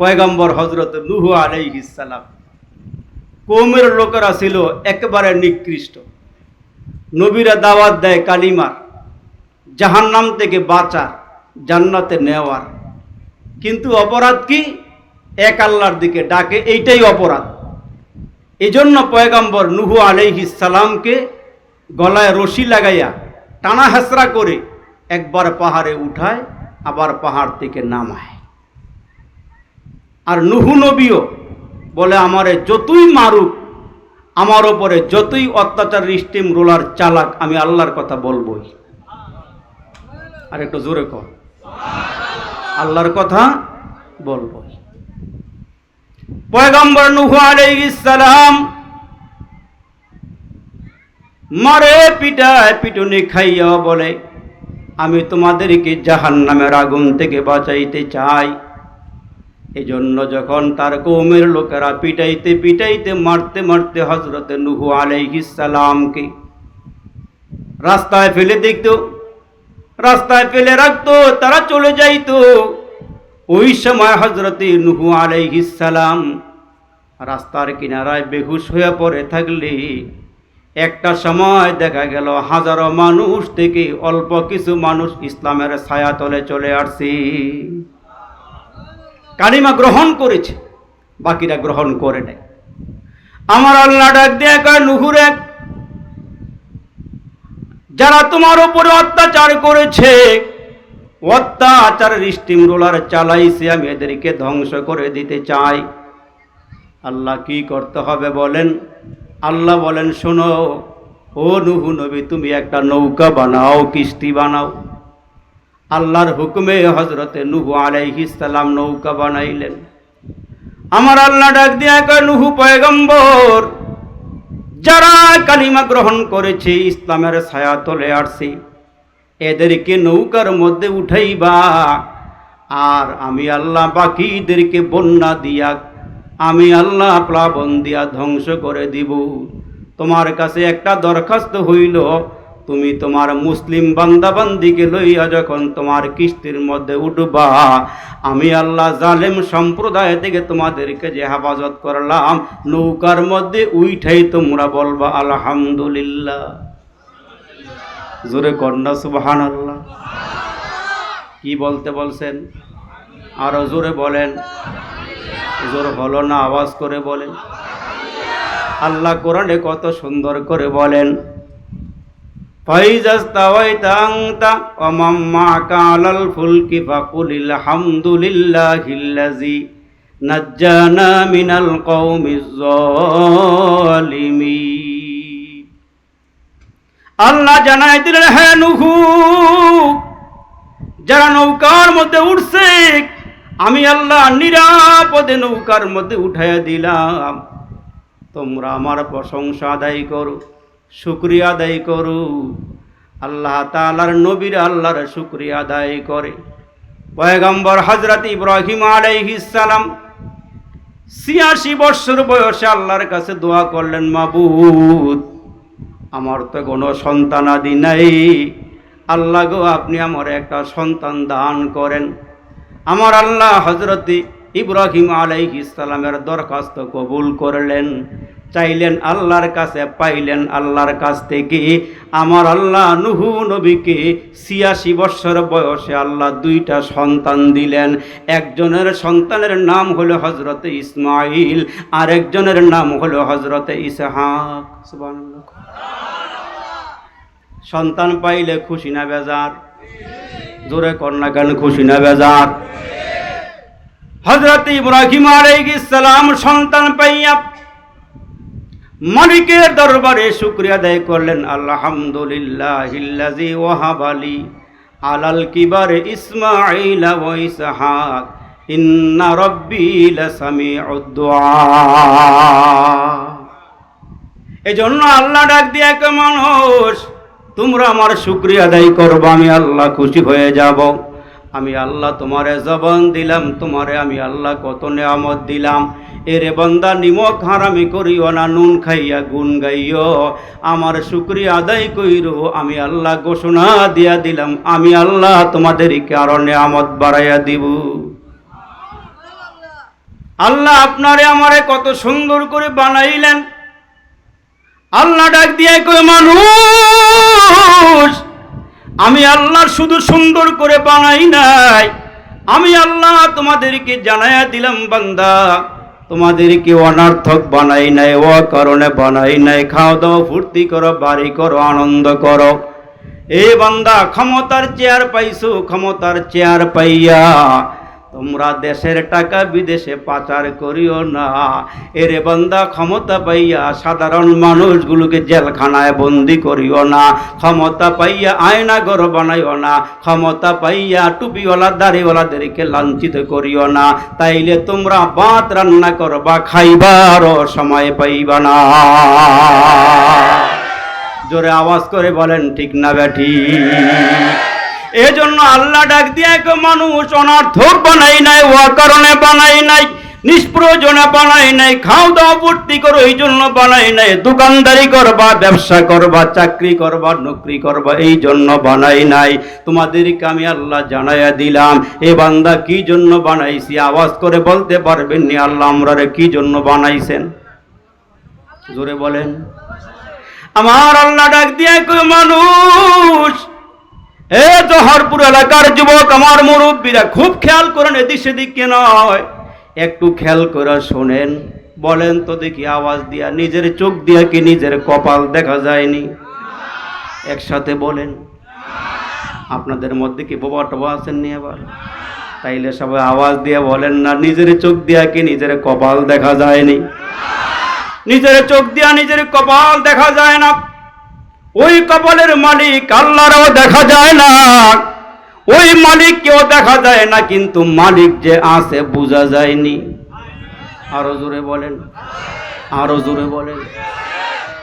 পয়গম্বর হজরত নুহু আলাইহিসালাম কৌমের লোকেরা ছিল একেবারে নিকৃষ্ট। নবীরা দাওয়াত দেয় কালিমার, জাহান্নাম থেকে বাঁচার, জান্নাতে নেওয়ার। কিন্তু অপরাধ কি? এক আল্লাহর দিকে ডাকে, এইটাই অপরাধ। এজন্য পয়গম্বর নুহু আলাইহিস সালামকে গলায় রশি লাগাইয়া টানা হেসরা করে একবার পাহাড়ে উঠায়, আবার পাহাড় থেকে নামায়। আর নুহু নবীও বলে, আমারে যতই মারুক, আমার ওপরে যতই অত্যাচার, স্টিম রোলার চালাক, আমি আল্লাহর কথা বলবই। আর একটু জোরে কর আল্লাহর কথা বলবই। পয়গম্বর নুহু আলাইহিস সালাম মারে, পিটায়, পিটুনি খাইয়া বলে, আমি তোমাদেরকে জাহান নামের আগুন থেকে বাঁচাইতে চাই। এজন্য যখন তার কৌমের লোকেরা পিটাইতে পিটাইতে মারতে মারতে হজরতে নুহু আলাইহিস সালামকে রাস্তায় ফেলে দেখতো, রাস্তায় ফেলে রাখতো, তারা চলে যাইতো। ওই সময় হজরতে নুহু আলাইহিস সালাম রাস্তার কিনারায় বেহুশ হয়ে পড়ে থাকলে একটা সময় দেখা গেল হাজারো মানুষ থেকে অল্প কিছু মানুষ ইসলামের ছায়া তলে চলে আসছে। গ্রহণ করেছে, বাকিরা গ্রহণ করে নেয় আমার আল্লাহ ডাক দিয়ে নুহুরে যারা তোমার উপরে অত্যাচার করেছে, অত্যাচারের স্টিম রোলার চালাইছে, আমি এদেরকে ধ্বংস করে দিতে চাই। আল্লাহ কি করতে হবে বলেন? আল্লাহ বলেন, শোনো, ও নুহু নবী, তুমি একটা নৌকা বানাও, কিস্তি বানাও। আল্লাহর হুকুমে হজরতে নুহু সালাম নৌকা বানাইলেন। আমার আল্লাহ ডাক দিয়া কয়, নুহু পয়গম্বর, যারা কালিমা গ্রহণ করেছে, ইসলামের ছায়া তলে আসছে এদেরকে নৌকার মধ্যে উঠাইবা, আর আমি আল্লাহ বাকিদেরকে বন্যা দিয়া, আমি আল্লাহ প্লাবন দিয়া ধ্বংস করে দিব। তোমার কাছে একটা দরখাস্ত হইল তুমি তোমার মুসলিম বান্দাবান্দিকে লইয়া যখন তোমার কিস্তির মধ্যে উঠবা, আমি আল্লাহ জালেম সম্প্রদায় থেকে তোমাদেরকে যে হেফাজত করলাম, নৌকার মধ্যে উইঠাই তোমরা বলবা, আলহামদুলিল্লাহ। জোরে কন্যা সুবাহান আল্লাহ কি বলতে বলছেন? আরও জোরে বলেন। জোর হলো না, আওয়াজ করে বলেন। আল্লাহ কোরআনে কত সুন্দর করে বলেন। ফুলকি মিনাল আল্লাহ জানাই হ্যাঁ নুহু, যারা নৌকার মধ্যে উঠছে, আমি আল্লাহ নিরাপদে নৌকার মধ্যে উঠাইয়া দিলাম। তোমরা আমার প্রশংসা আদায় করো। শুক্রিয়া আদায় করু। আল্লাহ তালার নবীর আল্লাহর শুক্রিয়া আদায় করে। পয়গম্বর হজরত ইব্রাহিম আলাইহিসালাম ছিয়াশি বৎসর বয়সে আল্লাহর কাছে দোয়া করলেন, মাবুদ, আমার তো কোনো সন্তান আদি নাই। আল্লাহ গো, আপনি আমার একটা সন্তান দান করেন। আমার আল্লাহ হজরত ইব্রাহিম আলাইহ ইসলামের দরখাস্ত কবুল করলেন। চাইলেন আল্লাহর কাছে, পাইলেন আল্লাহর কাছ থেকে। আমার আল্লাহ নুহু নবীকে ছিয়াশি বৎসর বয়সে আল্লাহ দুইটা সন্তান দিলেন। একজনের সন্তানের নাম হলো হজরত ইসমাইল আর একজনের নাম হলো হজরত ইসহাক। সন্তান পাইলে খুশি না বেজার? জোরে কন্যা কেন, খুশি না বেজার? হজরত ইব্রাহিম আলাইহিস সালাম সন্তান পাইয়া মালিকের দরবারে শুক্রিয়া আদায় করলেন আলহামদুলিল্লাহিল্লাজি ওয়াহাবালি আলাল কিবার ইসমাইল ইসহাক, ইন্না রব্বি দুআ এজন্য আল্লাহ ডাক দিয়ে এক মানুষ, তোমরা আমার শুক্রিয়া আদায় করব, আমি আল্লাহ খুশি হয়ে যাব। আমি আল্লাহ তোমারে জবান দিলাম, তোমারে আমি আল্লাহ কত নেয়ামত দিলাম। এরে বন্দা, নিমক হারামি করিও না, নুন খাইয়া গুন গাইও। আমার শুক্রিয়া আদায় কইরো, আমি আল্লাহ ঘোষণা দিয়া দিলাম, আমি আল্লাহ তোমাদেরকে আরও নেয়ামত বাড়াইয়া দিব। আল্লাহ আপনারে আমারে কত সুন্দর করে বানাইলেন। আল্লাহ ডাক দিয়ে কই মানুষ, আমি আল্লাহ শুধু সুন্দর করে বানাই নাই, আমি আল্লাহ তোমাদেরকে জানাইয়া দিলাম বান্দা। তোমাদেরকে অনার্থক বানাই নাই ও কারণে বানাই নাই। খাও দাও, ফুর্তি করো, বাড়ি করো, আনন্দ করো। এ বান্দা, ক্ষমতার চেয়ার পাইছো, ক্ষমতার চেয়ার পাইয়া তোমরা দেশের টাকা বিদেশে পাচার করিও না। এরে বান্দা, ক্ষমতা পাইয়া সাধারণ মানুষগুলোকে জেলখানায় বন্দি করিও না। ক্ষমতা পাইয়া আয়না ঘর বানাইও না। ক্ষমতা পাইয়া টুপিওয়ালা, দাড়িওয়ালাদেরকে লাঞ্ছিত করিও না। তাইলে তোমরা ভাত রান্না করবা, খাইবারও সময় পাইবা না। জোরে আওয়াজ করে বলেন, ঠিক না ব্যাঠি? এজন্য আল্লাহ ডাক দিয়ে মানুষ অনার্থক বানাই নাই ও কারণে বানাই নাই, নিষ্প্রয়োজনে বানাই নাই খাও দাও ভর্তি করো, এই জন্য বানাই নাই, দোকানদারি করবা, ব্যবসা করবা, চাকরি করবা, নকরি করবা, এই জন্য বানাই নাই। তোমাদেরকে আমি আল্লাহ জানাইয়া দিলাম, এ বান্দা কি জন্য বানাইছি? আওয়াজ করে বলতে পারবেন নি আল্লাহ আমরারে কি জন্য বানাইছেন? জোরে বলেন। আমার আল্লাহ ডাক দিয়ে মানুষ এ জহরপুর এলাকার যুবক, আমার মুরব্বীরা খুব খেয়াল করেন এদিক সেদিকে নয় একটু খেয়াল করে শোনেন। বলেন তো দেখি আওয়াজ দিয়া, নিজের চোখ দিয়া কি নিজের কপাল দেখা যায়নি? একসাথে বলেন। আপনাদের মধ্যে কি বোবা টোবা আছেন নি আবার? তাইলে সবাই আওয়াজ দিয়ে বলেন না, নিজের চোখ দিয়া কি নিজের কপাল দেখা যায়নি? নিজের চোখ দিয়া নিজের কপাল দেখা যায় না। ওই কপালের মালিক আল্লাহরও দেখা যায় না। ওই মালিক কেউ দেখা যায় না, কিন্তু মালিক যে আছে বোঝা যায়নি। আরও জোরে বলেন, আরও জোরে বলেন।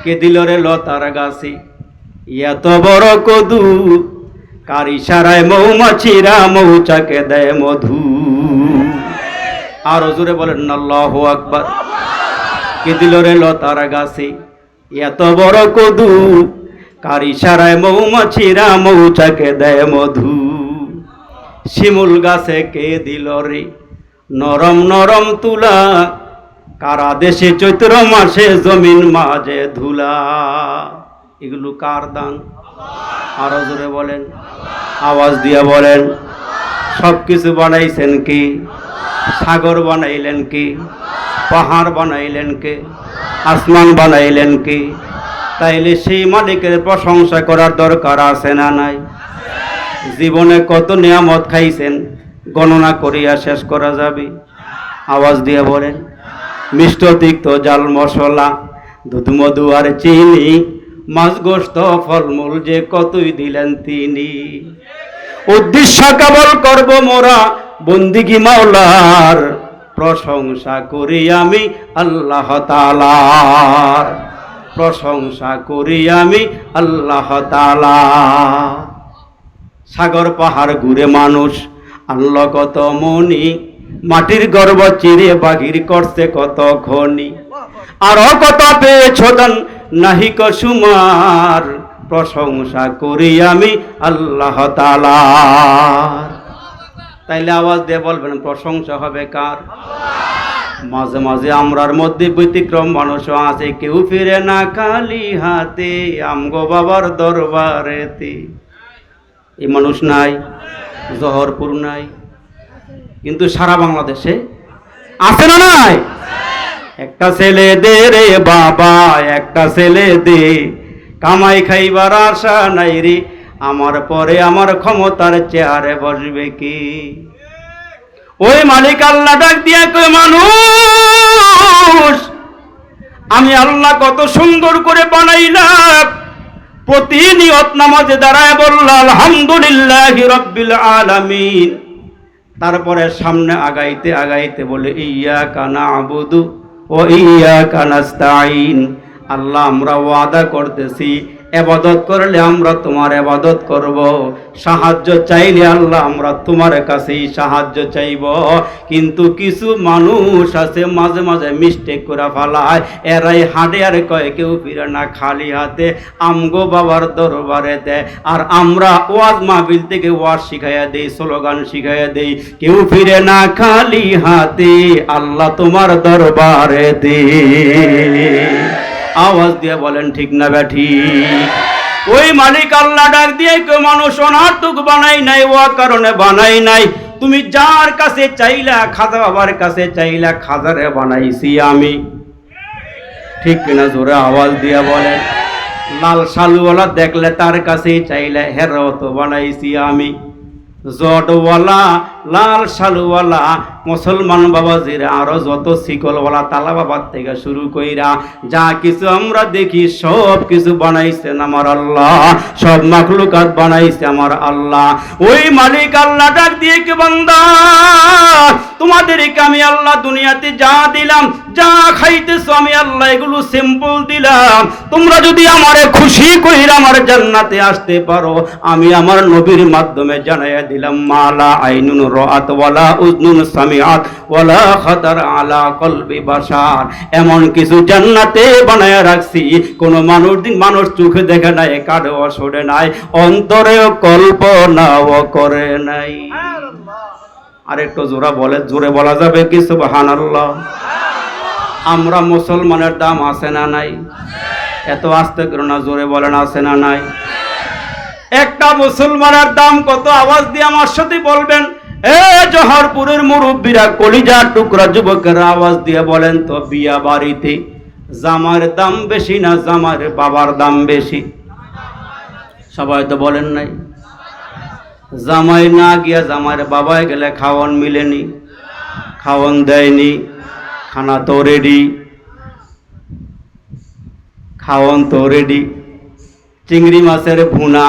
কে দিল রে লতার গাছে? এত বড় কদু, কার ইশারায় মৌমাছিরা মৌচাকে দেয় মধু। আরও জোরে বলেন, আল্লাহ আকবার। কে দিল রে লতার গাছে? এত বড় কদু কার ইশারায় মৌমাছিরা মৌচাকে দেয় মধু। শিমুল গাছে কে দিল রে? নরম নরম তুলা, কারা দেশে চৈত্র মাসে জমিন মাঝে ধুলা। এগুলো কার দান? আরও জোরে বলেন। আওয়াজ দিয়ে বলেন। সব কিছু বানাইছেন কি? সাগর বানাইলেন কি? পাহাড় বানাইলেন কে? আসমান বানাইলেন কে? তাইলে সেই মালিকের প্রশংসা করার দরকার আছে না নাই? জীবনে কত নিয়ামত খাইছেন, গণনা করিয়া শেষ করা যাবে? আওয়াজ দিয়ে বলেন মিষ্ট তিক্ত জাল মশলা দুধ মধু আর চিনি মাছ গোস্ত ফলমূল যে কতই দিলেন তিনি। উদ্দেশ্য কেবল করব মোরা, বন্দিগি মাওলার প্রশংসা করি আমি আল্লাহ তালার প্রশংসা করি আমি আল্লাহ তালা সাগর পাহাড় ঘুরে মানুষ আল্লাহ কত মনি মাটির গর্ব চিরে বাগির করছে কত খনি। আরও কত পেয়েছ দান, নাহি সুমার। প্রশংসা করি আমি আল্লাহ তালার তাইলে আওয়াজ দিয়ে বলবেন, প্রশংসা হবে কার? মাঝে মাঝে আমরার মধ্যে ব্যতিক্রম মানুষও আছে, কেউ ফিরে না খালি হাতে, আমগো বাবার দরবারেতে। এই মানুষ নাই, জহরপুর নাই, কিন্তু সারা বাংলাদেশে আছে না নাই? একটা ছেলে দে রে বাবা, একটা ছেলে দে, কামাই খাইবার আশা নাই রে, আমার পরে আমার ক্ষমতার চেয়ারে বসবে কি? ওই মালিক আল্লাহ ডাক দিয়া কই মানুষ, আমি আল্লাহ কত সুন্দর করে বানাইলাম। প্রতিনিয়ত নামাজে দাঁড়ায় বলল, আলহামদুলিল্লাহ রব্বিল আলামিন। তারপরে সামনে আগাইতে আগাইতে বলে ইয়া কানা আবুদু ও ইয়া কানাস্তাইন আল্লাহ আমরা ওয়াদা করতেছি এবাদত করলে আমরা তোমার এবাদত করব। সাহায্য চাইলে আল্লাহ আমরা তোমার কাছেই সাহায্য চাইব। কিন্তু কিছু মানুষ আছে মাঝে মাঝে মিস্টেক করে ফেলায়। এরাই হাঁটে আর কয়, কেউ ফিরে না খালি হাতে, আমগো বাবার দরবারে দেয় আর আমরা ওয়াজ মাহফিল থেকে ওয়াজ শিখাইয়া দেই, স্লোগান শিখাইয়া দেই, কেউ ফিরে না খালি হাতে, আল্লাহ তোমার দরবারে দে আওয়াজ দিয়ে বলেন, ঠিক না ব্যাঠি ওই মালিক আল্লাহ ডাক দিয়ে কেউ মানুষ অনার্থক বানাই নাই, ও কারণে বানাই নাই। তুমি যার কাছে চাইলা, খাজা বাবার কাছে চাইলা, খাজারে বানাইছি আমি। ঠিক কিনা জোরে আওয়াজ দিয়ে বলেন, লাল শালুওয়ালা দেখলে তার কাছেই চাইলে, হেরাও তো বানাইছি আমি। জটওয়ালা লাল শালুওয়ালা মুসলমান বাবাজির আরও যত শিকলওয়ালা তালা বাবার থেকে শুরু কইরা, যা কিছু আমরা দেখি, সব কিছু বানাইছেন আমার আল্লাহ। সব মাখলুকাত বানাইছে আমার আল্লাহ। ওই মালিক আল্লাহ ডাক দিয়ে কে বান্দা, তোমাদেরকে আমি আল্লাহ দুনিয়াতে যা দিলাম, যা খাইতেছো আমি আল্লাহ, এগুলো সিম্পল দিলাম। তোমরা যদি আমারে খুশি কইরা আমার জান্নাতে আসতে পারো, আমি আমার নবীর মাধ্যমে জানাইয়া দিলাম, মালা আইনুন রাত ওয়ালা উজনুন সামিআত ওয়ালা খাতার আলা কলবি বাশার এমন কিছু জান্নাতে বানায়া রাখছি কোন মানুষ দিন মানুষ চোখে দেখে নাই কারেও সরে নাই অন্তরেও কল্পনাও করে নাই। আর একটু জোরা বলে জোরে বলা যাবে কি? সুবহানাল্লাহ। আমরা মুসলমানের দাম আছে না নাই? এত আস্তে করো না জোরে বলেন আছে না নাই? একটা মুসলমানের দাম কত? আওয়াজ দিয়ে আমার সাথে বলবেন। জহরপুরের মুরব্বীরা কলিজার টুকরা যুবকের আওয়াজ দিয়ে বলেন তো বিয়া বাড়িতে জামার দাম বেশি না জামার বাবার দাম বেশি? সবাই তো বলেন নাই। জামাই না গিয়া জামাইয়ের বাবায় গেলে খাওয়ান মিলেনি, খাওয়ান দেয়নি, খানা তো রেডি খাওয়ান তো রেডি চিংড়ি মাছের ভুনা,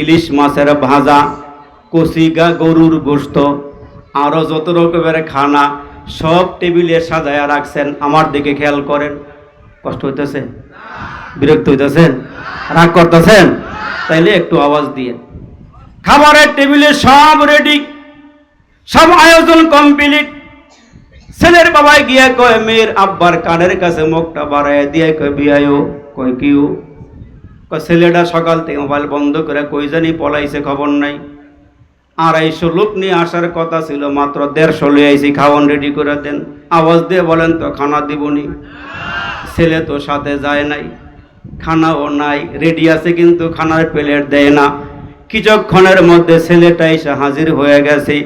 ইলিশ মাছের ভাজা কষিগা গরুর গোস্ত আরও যত রকমের খানা, সব টেবিলে সাজায়া রাখছেন। আমার দিকে খেয়াল করেন। কষ্ট হইতেছে? বিরক্ত হইতেছেন? রাগ করতেছেন? তাইলে একটু আওয়াজ দিয়ে খাবারের টেবিলে সব রেডি সব আয়োজন কমপ্লিট ছেলের বাবাই গিয়া কয়, মেয়ের আব্বার কানের কাছে মুখটা বাড়ায় দিয়ে কয় বিয়ায়ও কয় কিও কয়, ছেলেটা সকাল থেকে মোবাইল বন্ধ করে কই জানি পলাইছে খবর নাই। আড়াইশো লোক নিয়ে আসার কথা ছিল, মাত্র দেড়শো লিয়ে আইসি খাওয়ান রেডি করে দেন। আওয়াজ দিয়ে বলেন, তো খানা দিবনি? ছেলে তো সাথে যায় নাই, খানাও নাই রেডি আছে কিন্তু খানার প্লেট দেয় না। কিছুক্ষণের মধ্যে ছেলেটা এসে হাজির হয়ে গেছে।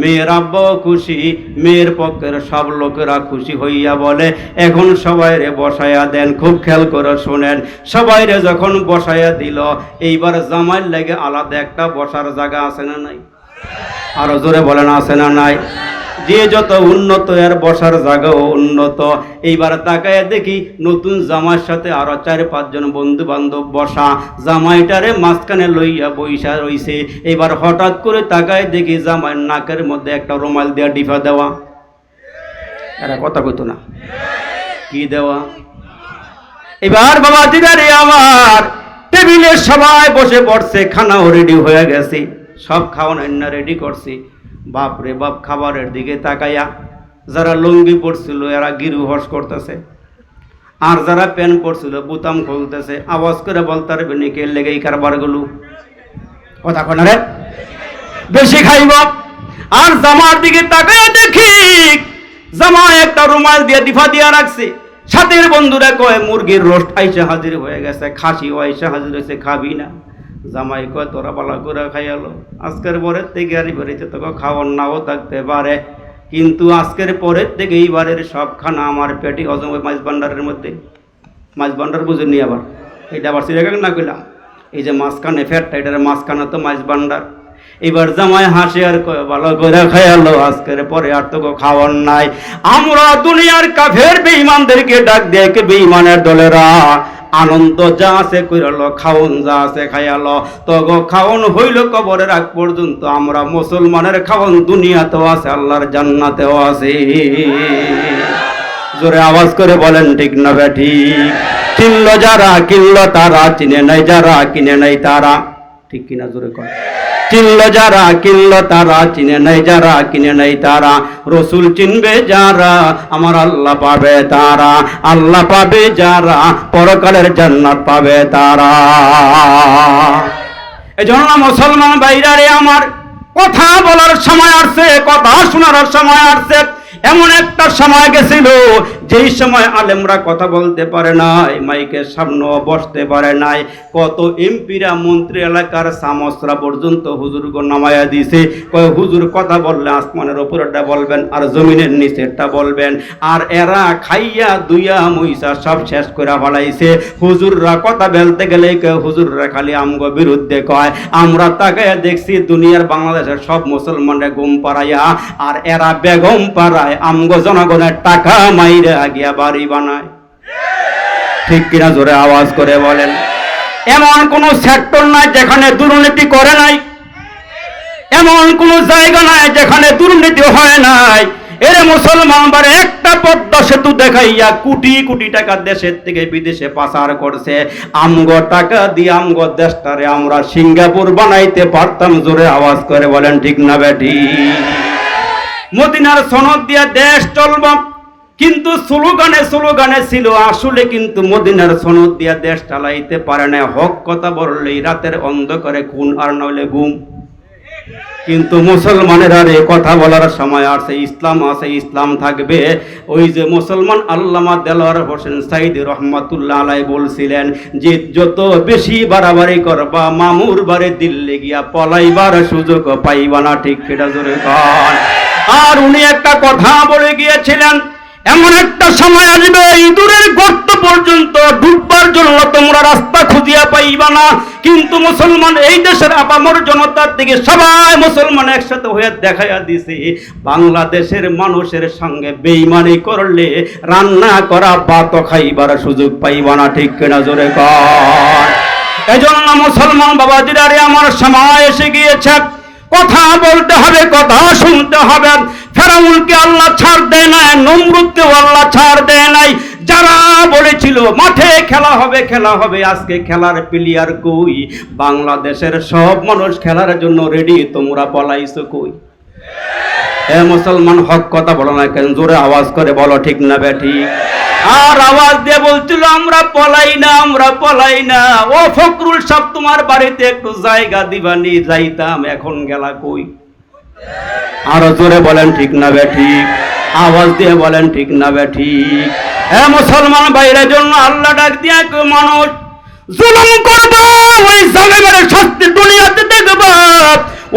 মেয়ের আব্বাও খুশি, মেয়ের পক্ষের সব লোকেরা খুশি হইয়া বলে, এখন সবাই রে বসাইয়া দেন, খুব খেয়াল করে শোনেন। সবাই রে যখন বসাইয়া দিল, এইবার জামাইয়ের লাগে আলাদা একটা বসার জায়গা আছে না নাই? আরও জোরে বলেন, আছে না নাই? যে যত উন্নত, এর বসার জায়গাও উন্নত। এইবার তাকায় দেখি নতুন জামার সাথে আরও চার পাঁচজন বন্ধু বান্ধব বসা। জামাইটারে মাঝখানে লইয়া বইসা রইছে। এবার হঠাৎ করে তাকায় দেখি জামাইয়ের নাকের মধ্যে একটা রুমাল দেওয়া ডিফা দেওয়া। এরা কথা কইতো না। কি দেওয়া? এবার বাবা দিদারে আমার টেবিলে সবাই বসে পড়ছে, খানাও রেডি হয়ে গেছে। সব খাওয়ান রান্না রেডি করছি। বাপ রে বাপ, খাবারের দিকে তাকাইয়া যারা লুঙ্গি পড়ছিল এরা গিরু হস করতেছে। আর যারা প্যান পড়ছিল বুতাম খুলতেছে। আওয়াজ করে বলতে পারবে নিকে লেগে এই কারবারগুলো কথা কোন রে? বেশি খাইব। আর জামার দিকে তাকাইয়া দেখি জামা একটা রুমাল দিয়ে দিফা দিয়া রাখছে। সাথের বন্ধুরা কয়, মুরগির রোস্ট আইসা হাজির হয়ে গেছে খাসিও আইসা হাজির হয়েছে, খাবি না। জামাই কয়, তোরা পালা করে খাইয়ালো আজকের পরের থেকে আর বাড়িতে তোকে খাওয়ার নাও থাকতে পারে। কিন্তু আজকের পরের থেকে এইবারের সব খানা আমার পেটি হজম হয় মাছ ভান্ডারের মধ্যে। মাছ ভান্ডার বুঝেননি আবার। এটা আবার সিরাগাং না কইলাম? এই যে মাঝখানে ফ্যাটটা এটার মাঝখানে তো মাছ ভান্ডার এবার জামাই হাসি আর ভালো করে খাইয়ালো আজকের পরে আর তো খাওয়ার নাই। আমরা দুনিয়ার কাফের বেঈমানদেরকে ডাক দিয়ে বেঈমানের দলেরা আনন্দ যা আছে কইরালো, খাওন যা আছে খাইয়ালো। তগ খাওন হইল কবরের আগ পর্যন্ত, আমরা মুসলমানের খাওন দুনিয়াতেও আছে, আল্লাহর জান্নাতেও আছে। জোরে আওয়াজ করে বলেন, ঠিক না বে ঠিক? কিনল যারা, কিনল তারা, চিনে নাই যারা, কিনে নাই তারা। ঠিক কিনা জোরে কর। চিনল যারা, কিনল তারা, চিনে নাই যারা, কিনে নাই তারা। রসুল চিনবে যারা, আমার আল্লাহ পাবে তারা। আল্লাহ পাবে যারা, পরকালের জান্নাত পাবে তারা। এই জন্য মুসলমান বাইরারে আমার, কথা বলার সময় আসছে, কথা শোনার সময় আসছে। এমন একটা সময় গেছিল যেই সময় আলেমরা কথা বলতে পারে নাই মাইকের সামনে বসতে পারে নাই, কত এমপিরা মন্ত্রী এলাকার সামসরা পর্যন্ত হুজুরগো নামায়া দিছে। কয়, হুজুর কথা বললে আসমানের উপরেরটা বলবেন আর জমিনের নিচেরটা বলবেন। আর এরা খাইয়া দুইয়া মুইসা সব শেষ করে ফেলাইছে। হুজুররা কথা বলতে গেলে কয়, হুজুররা খালি আমগো বিরুদ্ধে কয়। আমরা তাকে দেখছি দুনিয়ার বাংলাদেশের সব মুসলমানরা গুম পাড়াইয়া আর এরা বেগম পাড়ায় আমগো জনগণের টাকা মাইরে গিয়া বাড়ি বানায়। ঠিক কিনা জোরে আওয়াজ করে বলেন, এমন কোন সেক্টর নাই যেখানে দুর্নীতি করে নাই। এমন কোন জায়গা নাই যেখানে দুর্নীতি হয় নাই। এর মুসলমান বার একটা পদ্মা সেতু দেখাইয়া কোটি কোটি টাকা দেশের থেকে বিদেশে পাচার করছে। আমগো টাকা দিয়ে আমগো দেশটারে আমরা সিঙ্গাপুর বানাইতে পারতাম। জোরে আওয়াজ করে বলেন, ঠিক না বেটি? মদিনার সনদ দিয়া দেশ চলব। কিন্তু স্লোগানে স্লোগানে ছিল, আসলে কিন্তু মদিনার সনদ দিয়া দেশ চালাইতে পারে না। হক কথা বললেই রাতের অন্ধকারে খুন আর নইলে গুম কিন্তু মুসলমানের আর এ কথা বলার সময় আছে ইসলাম আছে, ইসলাম থাকবে। ওই যে মুসলমান আল্লামা দেলোয়ার হোসেন সাইদ রহমাতুল্লাহ আলাই বলছিলেন, যে যত বেশি বাড়াবাড়ি করবা, মামুর বাড়ি দিল্লি গিয়া পলাইবার সুযোগ পাইবা না। ঠিক সেটা জোরে আর উনি একটা কথা বলে গিয়েছিলেন এমন একটা সময় আসবে, ইঁদুরের গর্ত পর্যন্ত ডুববার জন্য তোমরা রাস্তা খুঁজিয়া পাইবা না। কিন্তু মুসলমান এই দেশের আপামর জনতার দিকে সবাই মুসলমান একসাথে হয়ে দেখাইয়া দিছে। বাংলাদেশের মানুষের সঙ্গে বেইমানি করলে রান্না করা বাত খাইবার সুযোগ পাইবা না, ঠিক কিনা জোরে কর এজন্য মুসলমান বাবাজিরারে আমার সময় এসে গিয়েছে। কথা বলতে হবে, কথা শুনতে হবে। ফেরাউনকে আল্লাহ ছাড় দেয় না নমরুদকেও আল্লাহ ছাড় দেয় নাই। যারা বলেছিল, মাঠে খেলা হবে খেলা হবে, আজকে খেলার প্লেয়ার কই? বাংলাদেশের সব মানুষ খেলার জন্য রেডি তোমরা পলাইছো কই? এ মুসলমান, হক কথা বলো না কেন? জোরে আওয়াজ করে বলো, ঠিক না বেঠি আর আওয়াজ দিয়ে বলছিল, আমরা পলাই না, আমরা পলাই না। ও ফকরুল সব তোমার বাড়িতে একটু জায়গা দিবানি, যাইতাম, এখন গেলা কই? আরও জোরে বলেন ঠিক না বেঠি আওয়াজ দিয়ে বলেন ঠিক না বেঠি হ্যাঁ মুসলমান বাইরের জন্য আল্লাহ ডাক দিয়া কেউ মানুষ জুলুম করবা, ওই জালেমের শাস্তি দুনিয়াতে দেখবা।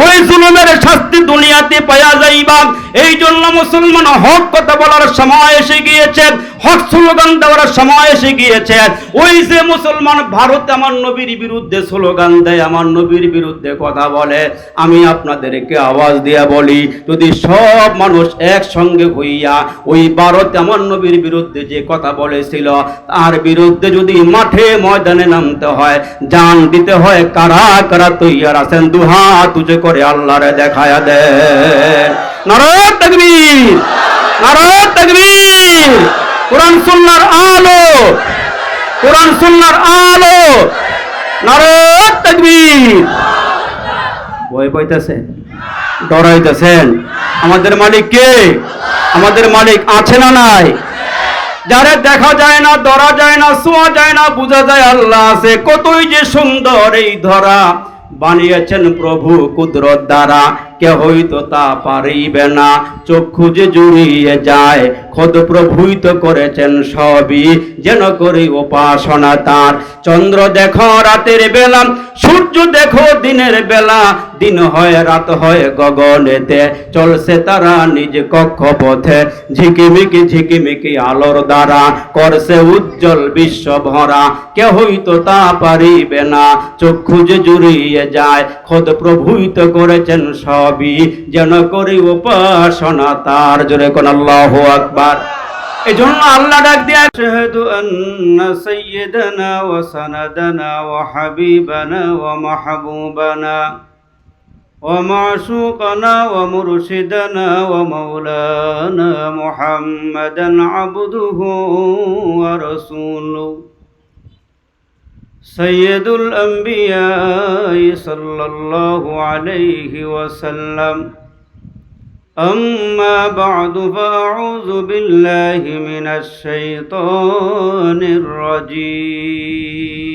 ওই জুলুমের শাস্তি দুনিয়াতে পাওয়া যাইবা। এই জন্য মুসলমান হক কথা বলার সময় এসে গিয়েছে। হক স্লোগান দেওয়ার সময় এসে গিয়েছে ওই যে মুসলমান ভারত আমার নবীর বিরুদ্ধে স্লোগান দেয়, আমার নবীর বিরুদ্ধে কথা বলে। আমি আপনাদেরকে আওয়াজ দিয়া বলি, যদি সব মানুষ একসঙ্গে হইয়া ওই ভারত আমার নবীর বিরুদ্ধে যে কথা বলেছিল, তার বিরুদ্ধে যদি মাঠে ময়দানে নামতে হয়, জান দিতে হয়, কারা কারা তৈয়ার আছেন দুহা তুজে করে আল্লাহরে দেখায়া দেন। নারায়ণ তকবীর নারায়ণ তকবীর। কোরআন সুন্নার আলো। কোরআন সুন্নার আলো। তকবীর। বই বইতেছেন ডরাইতেছেন? আমাদের মালিক কে? আমাদের মালিক আছে না নাই? যারে দেখা যায় না, ধরা যায় না, শোয়া যায় না, বোঝা যায় আল্লাহ আছে। কতই যে সুন্দর এই ধরা। বানিয়েছেন প্রভু কুদরত দ্বারা। কেহই তো তা পারিবে না। চক্ষু যে জুড়িয়ে যায়, খদ প্রভুই তো করেছেন সবই, যেন করি উপাসনা তার। চন্দ্র দেখো রাতের বেলা, সূর্য দেখো দিনের বেলা দিন হয়, রাত হয় গগনেতে। চলছে তারা নিজ কক্ষ পথে ঝিকিমিকি ঝিকিমিকি আলোর দ্বারা করছে উজ্জ্বল বিশ্ব ভরা। কেহই তো তা পারিবে না। চক্ষু যে জুড়িয়ে যায়, খোদ প্রভুই তো করেছেন সবই। যেন করি উপাসনা তার। জোরে কোন আল্লাহ আকবার। এই জন্য আল্লাহ ডাক দিয়া শাহাদু আন্না সাইয়্যিদানা ওয়া সানাদানা ওয়া হাবিবানা ومعشوقنا ومرشدنا ومولانا محمدا عبده ورسوله. سيد الأنبياء صلى الله عليه وسلم. أما بعد فأعوذ بالله من الشيطان الرجيم.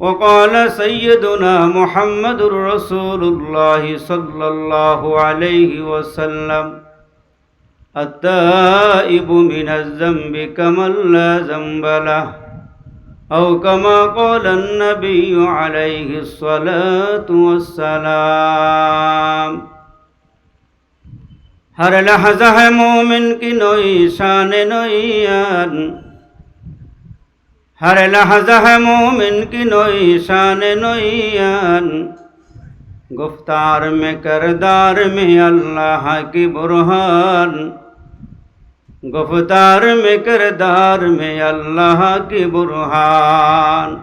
وقال سيدنا محمد رسول الله صلى الله عليه وسلم التائب من الذنب كمن لا ذنب له أو كما قال النبي عليه الصلاة والسلام हर लहजा है मोमिन की नई शान नईयान हर लहजा है मोमिन की नई शान नईयान गुफ्तार में करदार में अल्लाह की बुरहान गुफ्तार में करदार में अल्लाह की बुरहान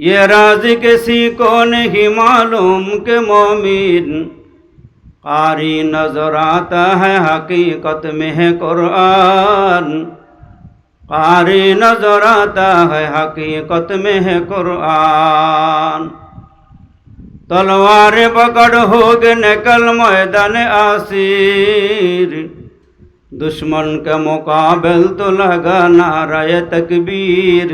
ये राज किसी को नहीं मालूम के मोमिन कारी नजर आता है हकीकत में है कुरान قاری نظر آتا ہے حقیقت میں ہے قرآن تلوار پکڑ ہوگے نکل میدان آسیر دشمن کا مقابل تو لگا نعرہ تکبیر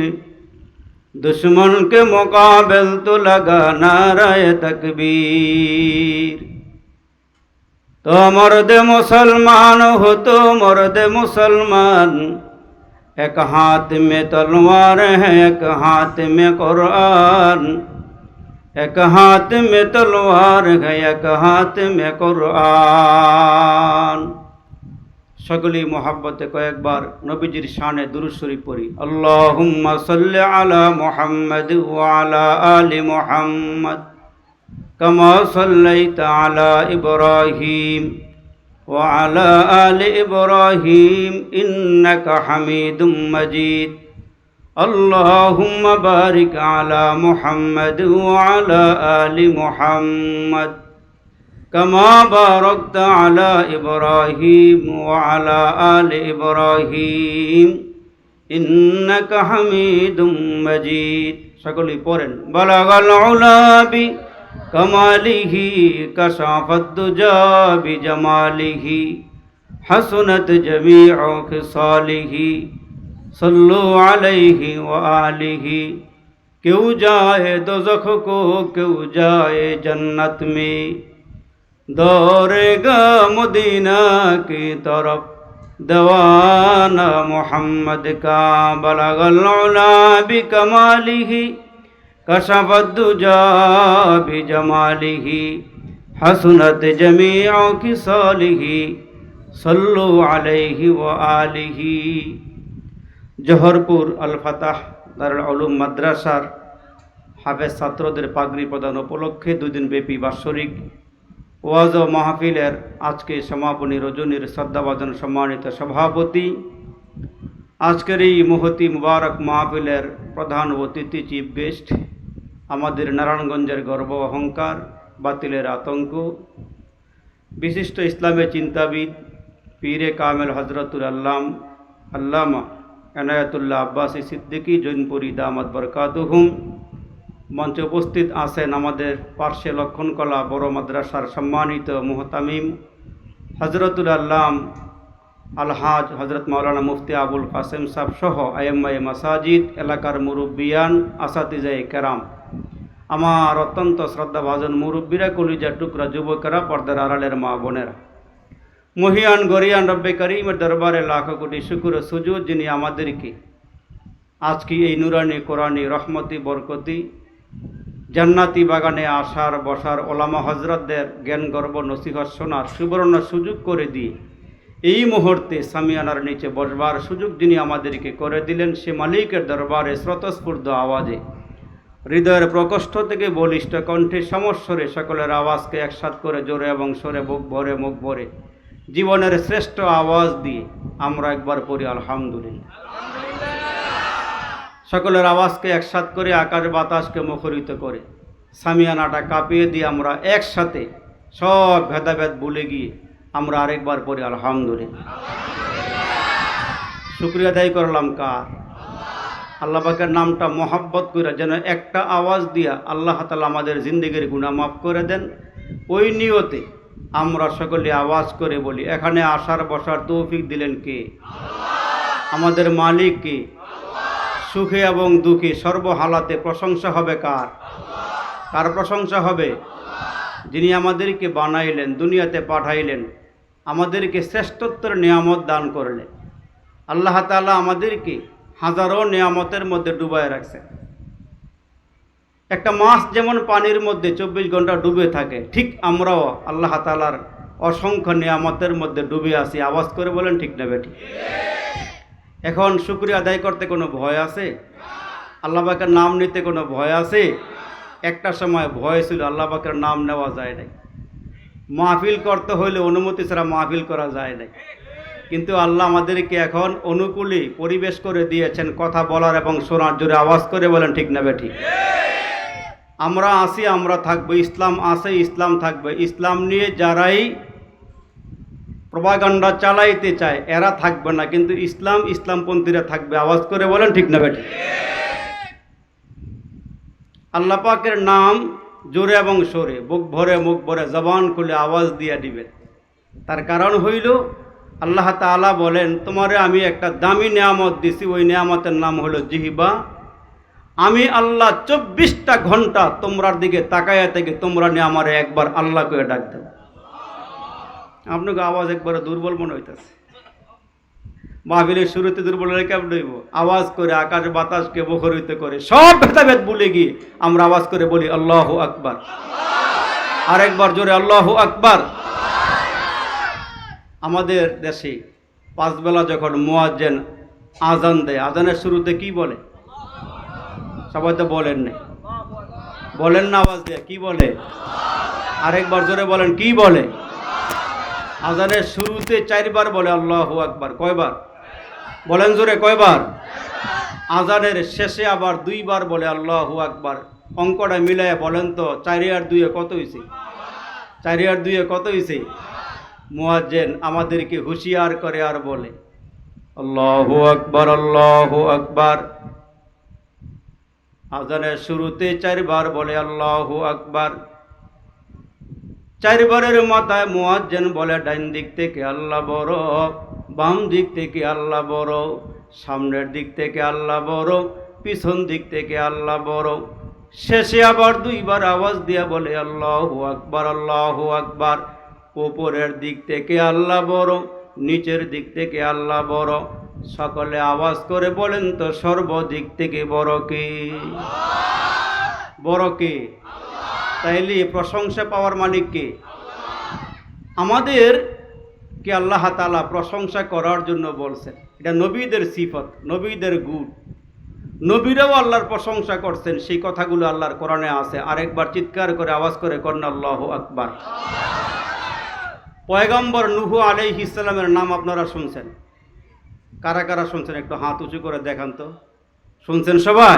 دشمن کے مقابل تو لگا نعرہ تکبیر تو مرد مسلمان ہو تو مرد مسلمان এক হাত মে তলোয়ার এক হাত মে কোরআন এক হাত মে তলোয়ার এক হাত মে কোরআন সকলেই মোহাব্বতে কয়েকবার নবীজির শানে দুরুশরী পড়ি আল্লাহুম্মা সাল্লি আলা মুহাম্মদ ওয়া আলা আলি মুহাম্মদ কামা সাল্লাইতা আলা ইব্রাহিম وعلى آل إبراهيم إنك حميد مجيد اللهم بارك على محمد وعلى آل محمد كما باركت على إبراهيم وعلى آل إبراهيم إنك حميد مجيد সকলেই পড়েন بلغ العلا کمالی کشافت جمالی ہی، حسنت جمیع ہی، صلو علیہ وآلہ، کیوں جائے دوزخ کو، کیوں جائے جنت میں؟ دورے گا مدینہ کی طرف دوانا محمد کا بلغ العلا ہی۔ كشف الدجى بجماله حسنت جميع خصاله صلوا عليه وآله জহরপুর আল ফাতাহ দারুল আলুম মাদ্রাসার হাফেজ ছাত্রদের পাগড়ি প্রদান উপলক্ষে দুদিন ব্যাপী বাৎসরিক ওয়াজ ও মাহফিলের আজকে সমাপনী রজনীর শ্রদ্ধাভাজন সম্মানিত সভাপতি আজকের এই মহতি মুবারক মাহফিলের প্রধান অতিথি চিফ গেস্ট আমাদের নারায়ণগঞ্জের গর্ব অহংকার, বাতিলের আতঙ্ক। বিশিষ্ট ইসলামের চিন্তাবিদ পীরে কামেল হজরতুল আল্লাম, আল্লামা এনায়তুল্লাহ আব্বাসী সিদ্দিকী জৈনপুরি দামাদ বরকাতুহুম। মঞ্চে উপস্থিত আছেন আমাদের পার্শ্বে লক্ষণকলা বড় মাদ্রাসার সম্মানিত মুহতামিম হজরতুল আল্লাম, আলহাজ হজরত মাওলানা মুফতি আবুল কাসেম সাহ সহ আইএমআই মাসাজিদ, এলাকার মুরব্বিয়ান আসাতিজাই কেরাম। আমার অত্যন্ত শ্রদ্ধাভাজন মুরব্বীরা কলিজা টুকরা যুবকেরা, পর্দার আড়ালের মা বোনেরা। মহিয়ান, গরিয়ান রব্বে করিমের দরবারে লাখ কোটি শুকুর সুজুদ যিনি আমাদেরকে আজকে এই নুরানি, কোরআনি, রহমতি, বরকতি, জান্নাতি বাগানে আসার, বসার ওলামা হজরতদের জ্ঞান, গর্ব, নসিহত শোনার সুবর্ণ সুযোগ করে দিয়ে এই মুহূর্তে সামিয়ানার নিচে বসবার সুযোগ যিনি আমাদেরকে করে দিলেন, সে মালিকের দরবারে স্রতস্ফূর্ত আওয়াজে হৃদয়ের প্রকোষ্ঠ থেকে বলিষ্ঠ কণ্ঠে সমস্বরে সকলের আওয়াজকে একসাথ করে জোরে এবং সরে বুক ভরে, মুখ ভরে, জীবনের শ্রেষ্ঠ আওয়াজ দিয়ে আমরা একবার পড়ি, আলহামদুলিল্লাহ। সকলের আওয়াজকে একসাথ করে আকাশ বাতাসকে মুখরিত করে সামিয়ানাটা কাঁপিয়ে দিয়ে আমরা একসাথে সব ভেদাভেদ ভুলে গিয়ে আমরা আরেকবার পড়ি, আলহামদুলিল্লাহ। শুক্রিয়া আদায় করলাম কার? আল্লাহ পাকের নামটা মহাব্বত করে যেন একটা আওয়াজ দিয়া আল্লাহ তালা আমাদের জিন্দগির গুণা মাফ করে দেন। ওই নিয়তে আমরা সকলে আওয়াজ করে বলি, এখানে আসার, বসার তৌফিক দিলেন কে? আমাদের মালিক কে? সুখে এবং দুঃখে সর্বহালাতে প্রশংসা হবে কার? কার প্রশংসা হবে? যিনি আমাদেরকে বানাইলেন, দুনিয়াতে পাঠাইলেন, আমাদেরকে শ্রেষ্ঠত্বের নিয়ামত দান করলেন। আল্লাহ তালা আমাদেরকে হাজারো নিয়ামতের মধ্যে ডুবায় রাখছে। একটা মাছ যেমন পানির মধ্যে চব্বিশ ঘণ্টা ডুবে থাকে, ঠিক আমরাও আল্লাহ তালার অসংখ্য নিয়ামতের মধ্যে ডুবে আসি আওয়াজ করে বলেন, ঠিক না বেটি এখন শুক্রিয়া আদায় করতে কোনো ভয় আছে? আল্লাহ পাকের নাম নিতে কোনো ভয় আছে? একটা সময় ভয় ছিল, আল্লাহ পাকের নাম নেওয়া যায় নাই। মাহফিল করতে হইলে অনুমতি ছাড়া মাহফিল করা যায় নাই। কিন্তু আল্লাহ আমাদেরকে এখন অনুকূলে পরিবেশ করে দিয়েছেন কথা বলার এবং শোনার জোরে আওয়াজ করে বলেন, ঠিক না বেঠি? আমরা আসি, আমরা থাকব, ইসলাম আসে, ইসলাম থাকবে। ইসলাম নিয়ে যারাই প্রভাগান্ডা চালাইতে চায়, এরা থাকবে না। কিন্তু ইসলাম ইসলামপন্থীরা থাকবে। আওয়াজ করে বলেন, ঠিক না বেঠি? আল্লাহ পাকের নাম জোরে এবং সরে বুক ভরে, মুখ ভরে, জবান খুলে আওয়াজ দিয়ে দিবেন। তার কারণ হইল আল্লাহ তাআলা বলেন, তোমারে আমি একটা দামি নিয়ামত দিছি, ওই নিয়ামতের নাম হলো জিহিবা। আমি আল্লাহ চব্বিশটা ঘণ্টা তোমরার দিকে তাকাইয়া থেকে তোমরা নিয়ে আমার একবার আল্লাহ করে ডাক দেব আপনাকে আওয়াজ একবারে দুর্বল মনে হইতেছে। মাহবিলের শুরুতে দুর্বল কেমন হইব? আওয়াজ করে, আকাশ বাতাসকে মুখরিত করে, সব ভেদাভেদ বলে গিয়ে আমরা আওয়াজ করে বলি, আল্লাহ আকবার। আরেকবার জোরে, আল্লাহ আকবার। আমাদের দেশে পাঁচবেলা যখন মুয়াজ্জেন আজান দেয় আজানের শুরুতে কি বলে? সবাই তো বলেন নাই। বলেন না আওয়াজ দিয়ে, কি বলে? আরেকবার জোরে বলেন, কি বলে? আজানের শুরুতে চারবার বলে আল্লাহ আকবার। কয়বার? বলেন জোরে, কয়বার? আজানের শেষে আবার দুইবার বলে আল্লাহ আকবার। অঙ্কটা মিলায় বলেন তো, চারি আর দুইয়ে কত হয়েছে চারি আর দুইয়ে কত হয়েছে মুয়াজ্জেন আমাদেরকে হুঁশিয়ার করে আর বলে। আল্লাহ আকবার আল্লাহ আকবার। আজানের শুরুতে চারবার বলে আল্লাহ আকবার। চারবারের মাথায় মুয়াজ্জেন বলে ডাইন দিক থেকে আল্লাহ বড় বাম দিক থেকে আল্লাহ বড় সামনের দিক থেকে আল্লাহ বড় পিছন দিক থেকে আল্লাহ বড়। শেষে আবার দুইবার আওয়াজ দিয়া বলে আল্লাহ আকবার আল্লাহ আকবার। উপরের দিক থেকে আল্লাহ বড়, নিচের দিক থেকে আল্লাহ বড়। সকলে আওয়াজ করে বলেন তো, সর্বদিক থেকে বড় কে? বড় কে? তাইলে প্রশংসা পাওয়ার মালিক কে? আমাদের কে আল্লাহ তালা প্রশংসা করার জন্য বলছেন। এটা নবীদের সিফত, নবীদের গুণ। নবীরাও আল্লাহর প্রশংসা করছেন, সেই কথাগুলো আল্লাহর কোরআনে আছে। আরেকবার চিৎকার করে আওয়াজ করে করেন, আল্লাহ আকবার। পয়গম্বর নুহু আলাই ইসলামের নাম আপনারা শুনছেন। কারা কারা শুনছেন? একটু হাত উঁচু করে দেখান তো। শুনছেন সবাই?